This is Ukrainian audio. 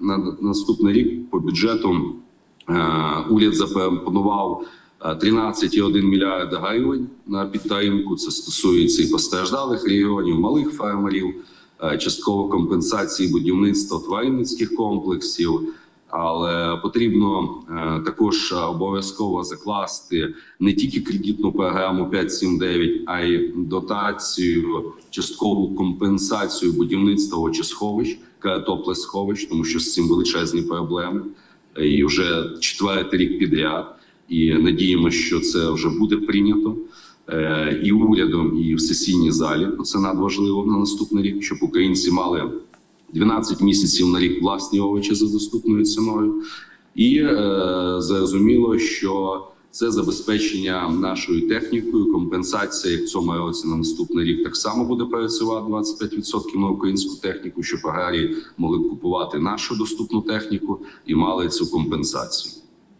на наступний рік по бюджету е, уряд запропонував е, 13,1 мільярда гривень на підтримку. Це стосується і постраждалих регіонів, малих фермерів, е, частково компенсації будівництва тваринницьких комплексів. Але потрібно е, також обов'язково закласти не тільки кредитну програму 5.7.9, а й дотацію, часткову компенсацію будівництва очисховищ, картоплесховищ, тому що з цим величезні проблеми. І вже четвертий рік підряд. І надіємося, що це вже буде прийнято е, і урядом, і в сесійній залі. Це надважливо на наступний рік, щоб українці мали 12 місяців на рік власні овочі за доступною ціною, і е, зрозуміло, що це забезпечення нашою технікою, компенсація як в цьому році на наступний рік так само буде працювати 25% на українську техніку, щоб аграрії могли б купувати нашу доступну техніку і мали цю компенсацію.